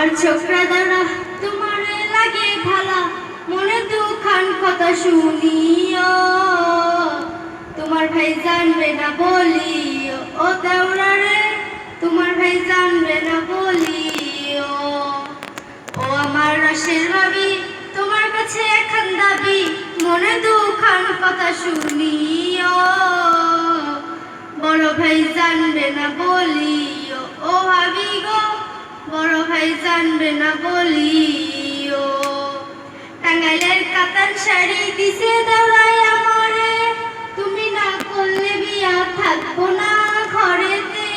আমার ছোকরা দ্বারা তোমার লাগে ভালা। মনে দুখান কথা শুনিও। তোমার ভাই জানবে না বলিও। ও দেওরা রে, তোমার ভাই জানবে না বলিও। ও আমার রসের ভাবি তোমার কাছে এখন দাবি। মনে দুখান কথা শুনিও। বড় ভাই জানবে না বলিও। ও ভাবি গো বড় ভাই জানবে না বলিও। টাঙ্গাইলের কাতান শাড়ি দিছে দেওয়াই আমারে। তুমি না করলে বিয়া থাকব না ঘরেতে।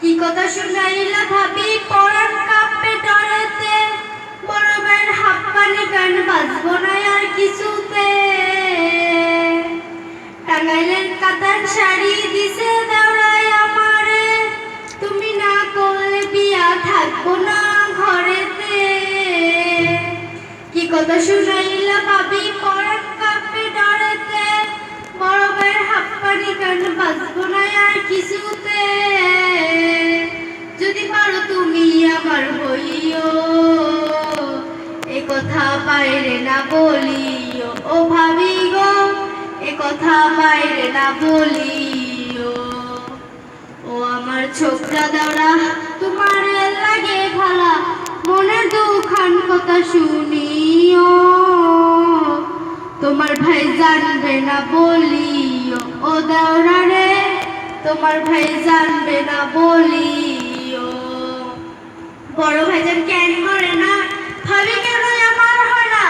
কি কথা শুনাইলা ভাবি পরান কাঁপে ডরেতে। বড় ভাইয়ের হাত পানি গান বাজবো না আর কিছুতে। টাঙ্গাইলের কাতান শাড়ি দিছে দেওয়াই আমারে। না ঘরেতে। কি কথা শুনাইলা ভাবি পরান কাঁপে ডরেতে। ভাইয়ের হাত পানি গান বাজবো না আর কিছুতে। যদি পারো তুমি আমার হইও, এ কথা বাইরে না বলিও। ও ভাবি গো, এ কথা না বলিও। ছোকরা দাওরা তোমার লাগে ভালা, মনের দুখান কথা শুনিও। তোমার ভাই জানবে না বলিও, ও দাওরা রে, তোমার ভাই জানবে না বলিও। বড় কেন করে না, ভাবি কেন আমার হয় না?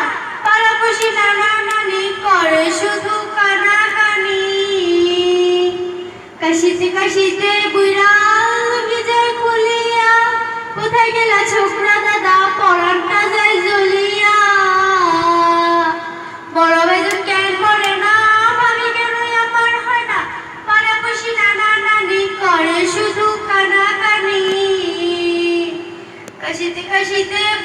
পাড়াপড়শি নানা নানি করে, শুধু কানাকানি। কাশিতে কাশিতে বুইরা Feche Deus.